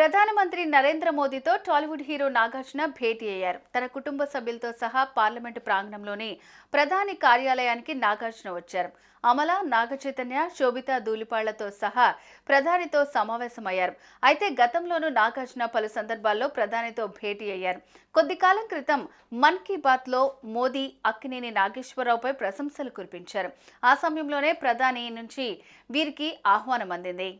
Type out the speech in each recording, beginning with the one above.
ప్రధానమంత్రి నరేంద్ర మోదీతో టాలీవుడ్ హీరో నాగార్జున భేటీ అయ్యారు. తన కుటుంబ సభ్యులతో సహా పార్లమెంటు ప్రాంగణంలోని ప్రధాని కార్యాలయానికి నాగార్జున వచ్చారు. అమల నాగచైతన్య శోభితా ధూళిపాళ్ళతో సహా ప్రధానితో సమావేశమయ్యారు. అయితే గతంలోనూ నాగార్జున పలు సందర్భాల్లో ప్రధానితో భేటీ అయ్యారు. కొద్ది కాలం క్రితం మన్ కీ బాత్లో మోదీ అక్కినేని నాగేశ్వరరావుపై ప్రశంసలు కురిపించారు. ఆ సమయంలోనే ప్రధాని నుంచి వీరికి ఆహ్వానం అందింది.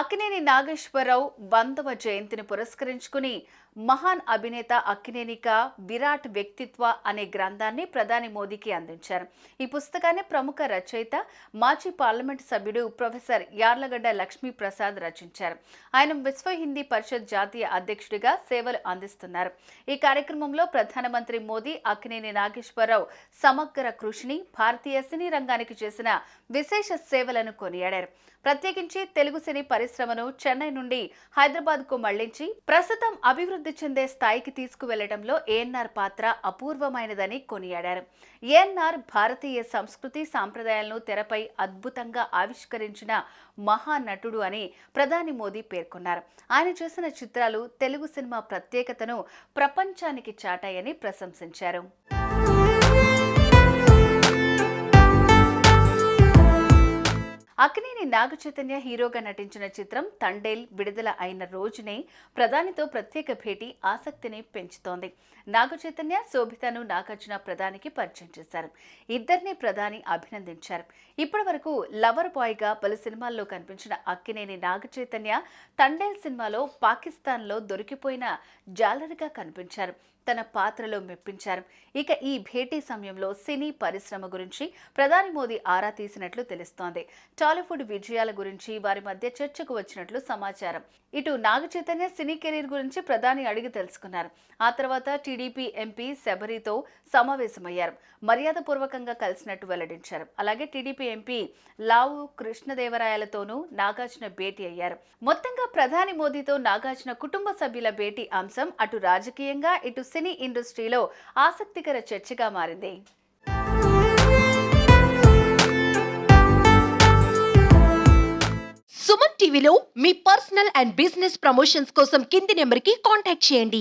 అక్కినేని నాగేశ్వరరావు వందవ జయంతిని పురస్కరించుకుని మహాన్ అభినేత అక్కినేనిక విరాట్ వ్యక్తిత్వ అనే గ్రంథాన్ని ప్రధాని మోదీకి అందించారు. ఈ పుస్తకాన్ని ప్రముఖ రచయిత మాజీ పార్లమెంట్ సభ్యుడు ప్రొఫెసర్ యార్లగడ్డ లక్ష్మీ ప్రసాద్ రచించారు. ఆయన విశ్వ హిందీ పరిషత్ జాతీయ అధ్యక్షుడిగా సేవలు అందిస్తున్నారు. ఈ కార్యక్రమంలో ప్రధానమంత్రి మోదీ అక్కినేని నాగేశ్వరరావు సమగ్ర కృషిని భారతీయ సినీ రంగానికి చేసిన విశేష సేవలను కొనియాడారు. ప్రత్యేకించి తెలుగు సినీ పరిశ్రమను చెన్నై నుండి హైదరాబాద్కు మళ్ళించి ప్రస్తుతం అభివృద్ధి చెందే స్థాయికి తీసుకువెళ్ళడంలో ఏఎన్ఆర్ పాత్ర అపూర్వమైనదని కొనియాడారు. ఏఎన్ఆర్ భారతీయ సంస్కృతి సాంప్రదాయాలను తెరపై అద్భుతంగా ఆవిష్కరించిన మహానటుడు అని ప్రధాని మోదీ పేర్కొన్నారు. ఆయన చేసిన చిత్రాలు తెలుగు సినిమా ప్రత్యేకతను ప్రపంచానికి చాటాయని ప్రశంసించారు. అక్కినేని నాగ చైతన్య హీరోగా నటించిన చిత్రం తండేల్ విడుదల అయిన రోజునే ప్రధానితో ప్రత్యేక భేటీ ఆసక్తిని పెంచుతోంది. నాగ చైతన్య శోభితను నాగార్జున ప్రధానికి పరిచయం చేశారు. ఇద్దరిని ప్రధాని అభినందించారు. ఇప్పటి వరకు లవర్ బాయ్గా పలు సినిమాల్లో కనిపించిన అక్కినేని నాగ చైతన్య తండేల్ సినిమాలో పాకిస్తాన్లో దొరికిపోయిన జాలరిగా కనిపించారు. తన పాత్రలో మెప్పించారు. ఇక ఈ భేటీ సమయంలో సినీ పరిశ్రమ గురించి ప్రధాని మోదీ ఆరా తీసినట్లు తెలుస్తోంది. టాలీవుడ్ విజయాల గురించి వారి మధ్య చర్చకు వచ్చినట్లు సమాచారం. ఇటు నాగ చైతన్య సినీ కెరీర్ గురించి ప్రధాని అడిగి తెలుసుకున్నారు. ఆ తర్వాత టీడీపీ ఎంపీ శబరితో సమావేశమయ్యారు. మర్యాదపూర్వకంగా కలిసినట్టు వెల్లడించారు. అలాగే టీడీపీ ఎంపీ లావు కృష్ణదేవరాయలతోనూ నాగార్జున భేటీ అయ్యారు. మొత్తంగా ప్రధాని మోదీతో నాగార్జున కుటుంబ సభ్యుల భేటీ అంశం అటు రాజకీయంగా ఇటు సినీ ఇండస్ట్రీలో ఆసక్తికర చర్చగా మారింది. సుమన్ టీవీలో మీ పర్సనల్ అండ్ బిజినెస్ ప్రమోషన్స్ కోసం కింది నెంబర్కి కాంటాక్ట్ చేయండి.